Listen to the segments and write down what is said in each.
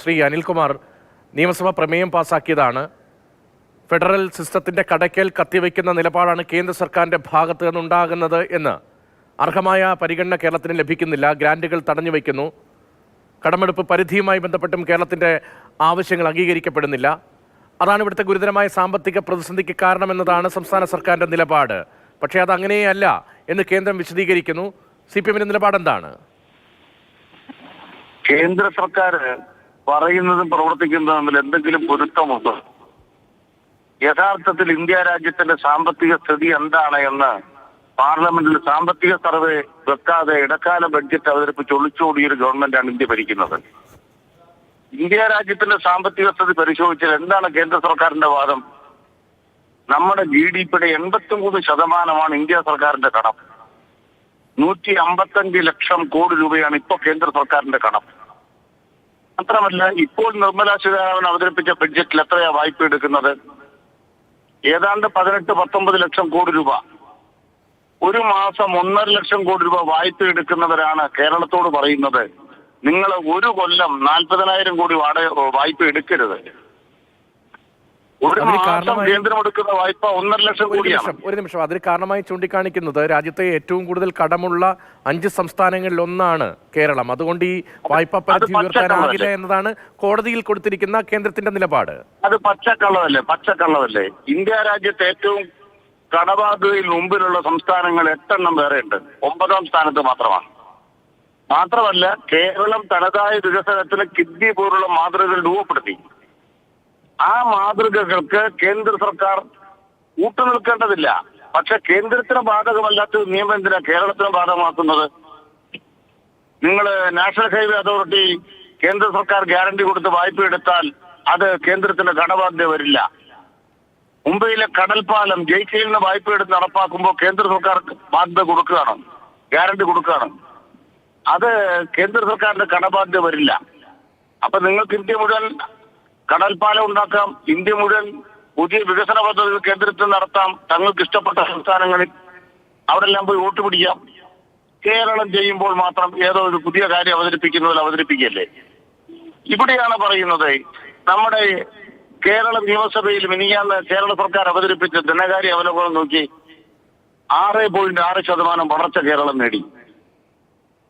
ശ്രീ അനിൽകുമാർ നിയമസഭ പ്രമേയം പാസാക്കിയതാണ്. ഫെഡറൽ സിസ്റ്റത്തിന്റെ കടയ്ക്കൽ കത്തിവെക്കുന്ന നിലപാടാണ് കേന്ദ്ര സർക്കാരിന്റെ ഭാഗത്ത് നിന്നുണ്ടാകുന്നത് എന്ന് അർഹമായ പരിഗണന കേരളത്തിന് ലഭിക്കുന്നില്ല. ഗ്രാന്റുകൾ തടഞ്ഞു വയ്ക്കുന്നു. കടമെടുപ്പ് പരിധിയുമായി ബന്ധപ്പെട്ടും കേരളത്തിന്റെ ആവശ്യങ്ങൾ അംഗീകരിക്കപ്പെടുന്നില്ല. അതാണ് ഇവിടുത്തെ ഗുരുതരമായ സാമ്പത്തിക പ്രതിസന്ധിക്ക് കാരണമെന്നതാണ് സംസ്ഥാന സർക്കാരിന്റെ നിലപാട്. പക്ഷേ അത് അങ്ങനെയല്ല എന്ന് കേന്ദ്രം വിശദീകരിക്കുന്നു. സി പി എമ്മിന്റെ നിലപാട് എന്താണ് കേന്ദ്ര സർക്കാർ പറയുന്നതും പ്രവർത്തിക്കുന്നതും തമ്മിൽ എന്തെങ്കിലും പൊരുത്തമുണ്ടോ? യഥാർത്ഥത്തിൽ ഇന്ത്യ രാജ്യത്തിന്റെ സാമ്പത്തിക സ്ഥിതി എന്താണ് എന്ന് പാർലമെന്റിൽ സാമ്പത്തിക സർവേ വെക്കാതെ ഇടക്കാല ബഡ്ജറ്റ് അവതരിപ്പിച്ച് ഒളിച്ചോടിയൊരു ഗവൺമെന്റാണ് ഇന്ത്യ ഭരിക്കുന്നത്. ഇന്ത്യ രാജ്യത്തിന്റെ സാമ്പത്തിക സ്ഥിതി പരിശോധിച്ചാൽ എന്താണ് കേന്ദ്ര സർക്കാരിന്റെ വാദം? നമ്മുടെ ജി ഡി പിയുടെ എൺപത്തിമൂന്ന് ശതമാനമാണ് ഇന്ത്യ സർക്കാരിന്റെ കടം. നൂറ്റി അമ്പത്തഞ്ച് ലക്ഷം കോടി രൂപയാണ് ഇപ്പോൾ കേന്ദ്ര സർക്കാരിന്റെ കടം. മാത്രമല്ല ഇപ്പോൾ നിർമ്മലാ സീതാരാമൻ അവതരിപ്പിച്ച ബഡ്ജറ്റിൽ എത്രയാ വായ്പ എടുക്കുന്നത്? ഏതാണ്ട് പതിനെട്ട് പത്തൊമ്പത് ലക്ഷം കോടി രൂപ. ഒരു മാസം ഒന്നര ലക്ഷം കോടി രൂപ വായ്പ എടുക്കുന്നവരാണ് കേരളത്തോട് പറയുന്നത്. നിങ്ങൾ ഒരു കൊല്ലം നാൽപ്പതിനായിരം കോടി വാടക വായ്പ എടുക്കരുത്. ഒരു മാസം കേന്ദ്രം എടുക്കുന്ന വായ്പ ഒന്നര ലക്ഷം കോടിയാണ്. നിമിഷം ഒരു നിമിഷം. അതിന് കാരണമായി ചൂണ്ടിക്കാണിക്കുന്നത് രാജ്യത്തെ ഏറ്റവും കൂടുതൽ കടമുള്ള അഞ്ച് സംസ്ഥാനങ്ങളിൽ ഒന്നാണ് കേരളം. അതുകൊണ്ട് ഈ വായ്പ പരിധി ഉയർത്താനാകില്ല എന്നതാണ് കോടതിയിൽ കൊടുത്തിരിക്കുന്ന കേന്ദ്രത്തിന്റെ നിലപാട്. അത് പച്ചക്കള്ളതല്ലേ? പച്ചക്കള്ളതല്ലേ? ഇന്ത്യ രാജ്യത്തെ ഏറ്റവും കടബാധ്യതയിൽ മുമ്പിലുള്ള സംസ്ഥാനങ്ങൾ എട്ടെണ്ണം വേറെയുണ്ട്. ഒമ്പതാം സ്ഥാനത്ത് മാത്രമാണ്. മാത്രമല്ല കേരളം തനതായ വികസനത്തിന് കിഡ്നി പോലുള്ള മാതൃകകൾ രൂപപ്പെടുത്തി. ആ മാതൃകകൾക്ക് കേന്ദ്ര സർക്കാർ കൂട്ടുനിൽക്കേണ്ടതില്ല പക്ഷെ കേന്ദ്രത്തിന് ബാധകമല്ലാത്ത നിയമം എന്തിനാ? കേരളത്തിന് ബാധകമാക്കുന്നത്? നിങ്ങൾ നാഷണൽ ഹൈവേ അതോറിറ്റി കേന്ദ്ര സർക്കാർ ഗ്യാരണ്ടി കൊടുത്ത് വായ്പ എടുത്താൽ അത് കേന്ദ്രത്തിന് കടബാധ്യത വരില്ല. മുംബൈയിലെ കടൽപ്പാലം നിന്ന് വായ്പ എടുത്ത് നടപ്പാക്കുമ്പോൾ കേന്ദ്ര സർക്കാർ ബാധ്യത കൊടുക്കുകയാണ്. ഗ്യാരണ്ടി കൊടുക്കുകയാണ്. അത് കേന്ദ്ര സർക്കാരിന്റെ കടബാധ്യത വരില്ല. അപ്പൊ നിങ്ങൾക്ക് ഇന്ത്യ മുഴുവൻ കടൽപ്പാലം ഉണ്ടാക്കാം. ഇന്ത്യ മുഴുവൻ പുതിയ വികസന പദ്ധതികൾ കേന്ദ്രത്തിൽ നടത്താം. തങ്ങൾക്ക് ഇഷ്ടപ്പെട്ട സംസ്ഥാനങ്ങളിൽ അവിടെല്ലാം പോയി വോട്ട് പിടിക്കാം. കേരളം ചെയ്യുമ്പോൾ മാത്രം ഏതോ ഒരു പുതിയ കാര്യം അവതരിപ്പിക്കുന്നതിൽ അവതരിപ്പിക്കല്ലേ ഇവിടെയാണ് പറയുന്നത് നമ്മുടെ കേരള നിയമസഭയിൽ മിനിയാന്ന് കേരള സർക്കാർ അവതരിപ്പിച്ച ധനകാര്യ അവലോകനം നോക്കി ആറ് പോയിന്റ് ആറ് ശതമാനം വളർച്ച കേരളം നേടി.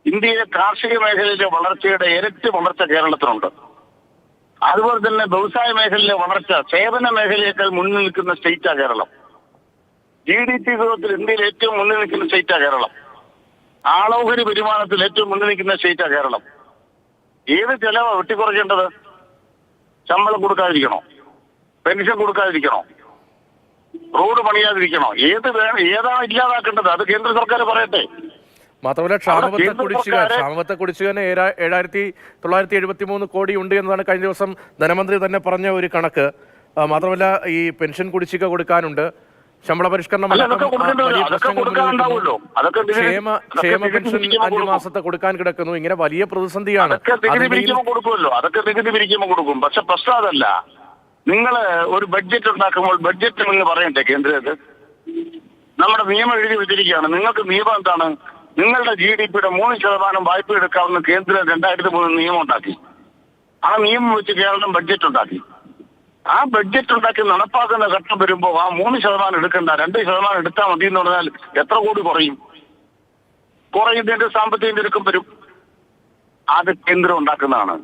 ഇന്ത്യയിലെ കാർഷിക മേഖലയിലെ വളർച്ചയുടെ ഇരട്ടി വളർച്ച കേരളത്തിനുണ്ട്. അതുപോലെ തന്നെ വ്യവസായ മേഖലയിലെ വളർച്ച സേവന മേഖലയേക്കാൾ മുന്നിൽ നിൽക്കുന്ന സ്റ്റേറ്റാ കേരളം. ജി ഡി പി ഗ്രോത്തിൽ ഇന്ത്യയിൽ ഏറ്റവും മുന്നിൽ നിൽക്കുന്ന സ്റ്റേറ്റാ കേരളം. ആളോഹരി വരുമാനത്തിൽ ഏറ്റവും മുന്നിൽ നിൽക്കുന്ന സ്റ്റേറ്റാ കേരളം. ഏത് ചെലവാ വെട്ടിക്കുറയ്ക്കേണ്ടത്? ശമ്പളം കൊടുക്കാതിരിക്കണോ? പെൻഷൻ കൊടുക്കാതിരിക്കണോ? റോഡ് പണിയാതിരിക്കണോ? ഏത് വേണം ഏതാണ് ഇല്ലാതാക്കേണ്ടത്? അത് കേന്ദ്ര സർക്കാർ പറയട്ടെ. മാത്രമല്ല ക്ഷാമബത്ത കുടിശ്ശിക ക്ഷാമബത്ത കുടിശ്ശികന് ഏഴായിരത്തി തൊള്ളായിരത്തി എഴുപത്തി മൂന്ന് കോടി ഉണ്ട് എന്നതാണ് കഴിഞ്ഞ ദിവസം ധനമന്ത്രി തന്നെ പറഞ്ഞ ഒരു കണക്ക്. മാത്രമല്ല ഈ പെൻഷൻ കുടിശ്ശിക കൊടുക്കാനുണ്ട്. ശമ്പള പരിഷ്കരണം ക്ഷേമ ക്ഷേമ പെൻഷൻ അഞ്ചു മാസത്തെ കൊടുക്കാൻ കിടക്കുന്നു. ഇങ്ങനെ വലിയ പ്രതിസന്ധിയാണ്. കൊടുക്കുമല്ലോ. അതൊക്കെ നികുതി പിരിക്കുമ്പോൾ കൊടുക്കും. പക്ഷെ പ്രശ്നം അതല്ല. നിങ്ങൾ ഒരു ബഡ്ജറ്റ് ഉണ്ടാക്കുമ്പോൾ ബഡ്ജറ്റ് നിങ്ങൾ പറയണ്ടേ കേന്ദ്രത്തിൽ നമ്മുടെ നിയമം എഴുതി വെച്ചിരിക്കുകയാണ്. നിങ്ങൾക്ക് നിയമം എന്താണ്? നിങ്ങളുടെ ജി ഡി പിയുടെ മൂന്ന് ശതമാനം വായ്പ എടുക്കാവുന്ന കേന്ദ്രം രണ്ടായിരത്തി മൂന്ന് നിയമം ഉണ്ടാക്കി ആ നിയമം വെച്ച് കേരളം ബഡ്ജറ്റ് ഉണ്ടാക്കി. ആ ബഡ്ജറ്റ് ഉണ്ടാക്കി നടപ്പാക്കുന്ന ഘട്ടം വരുമ്പോൾ ആ മൂന്ന് ശതമാനം എടുക്കണ്ട രണ്ട് ശതമാനം എടുത്താൽ മതി എന്ന് പറഞ്ഞാൽ എത്ര കോടി കുറയും? കുറയുന്നതിന്റെ സാമ്പത്തിക നിരക്കും വരും. അത് കേന്ദ്രം ഉണ്ടാക്കുന്നതാണ്.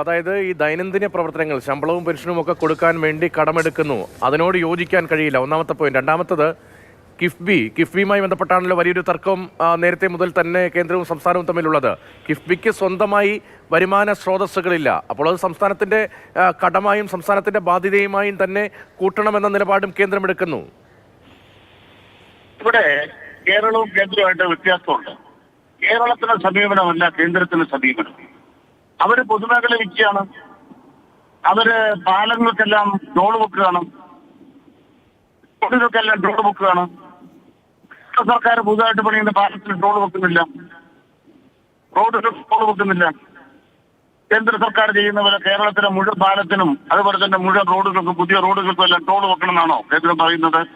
അതായത് ഈ ദൈനംദിന പ്രവർത്തനങ്ങൾ ശമ്പളവും പെൻഷനും ഒക്കെ കൊടുക്കാൻ വേണ്ടി കടമെടുക്കുന്നു. അതിനോട് യോജിക്കാൻ കഴിയില്ല. ഒന്നാമത്തെ പോയിന്റ് രണ്ടാമത്തത് കിഫ്ബി കിഫ്ബിയുമായി ബന്ധപ്പെട്ടാണല്ലോ വലിയൊരു തർക്കം നേരത്തെ മുതൽ തന്നെ കേന്ദ്രവും സംസ്ഥാനവും തമ്മിലുള്ളത്. കിഫ്ബിക്ക് സ്വന്തമായി വരുമാന സ്രോതസ്സുകളില്ല. അപ്പോൾ അത് സംസ്ഥാനത്തിന്റെ കടമായും സംസ്ഥാനത്തിന്റെ ബാധ്യതയുമായും തന്നെ കൂട്ടണമെന്ന നിലപാടും കേന്ദ്രം എടുക്കുന്നു. ഇവിടെ കേരളവും കേന്ദ്രവുമായിട്ട് വ്യത്യാസമുണ്ട്. കേരളത്തിന് സമീപനമല്ല കേന്ദ്രത്തിന് സമീപനം. അവർ പൊതുമേഖല വിൽക്കുകയാണ് അവർ പാലങ്ങൾക്കെല്ലാം ടോൾ വെക്കുകയാണ് ഡോൾ ബുക്ക് വെക്കുകയാണ് കേന്ദ്ര സർക്കാർ പുതുതായിട്ട് പണിയുന്ന പാലത്തിന് ടോൾ വെക്കുന്നില്ല. റോഡിന് ടോൾ വെക്കുന്നില്ല. കേന്ദ്ര സർക്കാർ ചെയ്യുന്ന പോലെ കേരളത്തിലെ മുഴുവൻ പാലത്തിനും അതുപോലെ തന്നെ മുഴുവൻ റോഡുകൾക്കും പുതിയ റോഡുകൾക്കും എല്ലാം ടോൾ വെക്കണമെന്നാണോ കേന്ദ്രം പറയുന്നത്?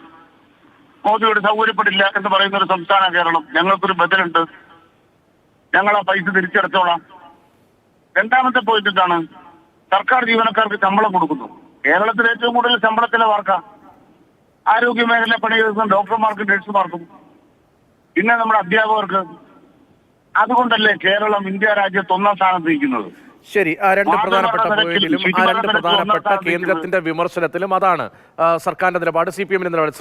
മോദിയോട് സൗകര്യപ്പെടില്ല എന്ന് പറയുന്ന ഒരു സംസ്ഥാന കേരളം. ഞങ്ങൾക്കൊരു ബദലുണ്ട്. ഞങ്ങൾ ആ പൈസ തിരിച്ചടച്ചോളാം. രണ്ടാമത്തെ പോയിന്റ് എന്താണ്? സർക്കാർ ജീവനക്കാർക്ക് ശമ്പളം കൊടുക്കുന്നു. കേരളത്തിൽ ഏറ്റവും കൂടുതൽ ശമ്പളത്തിലെ വാർക്ക. ആരോഗ്യ മേഖല പണിയെടുക്കുന്ന ഡോക്ടർമാർക്കും നഴ്സുമാർക്കും. പിന്നെ നമ്മുടെ അധ്യാപകർക്ക് അതുകൊണ്ടല്ലേ കേരളം ഇന്ത്യ രാജ്യത്ത് ഒന്നാം സ്ഥാനത്ത് നിൽക്കുന്നത്? ശരി ആ രണ്ട് പ്രധാനപ്പെട്ട പോയിന്റിലും ആ രണ്ട് പ്രധാനപ്പെട്ട കേന്ദ്രത്തിന്റെ വിമർശനത്തിലും അതാണ് സർക്കാരിന്റെ നിലപാട് സി പി എമ്മിന്റെ നിലപാട്.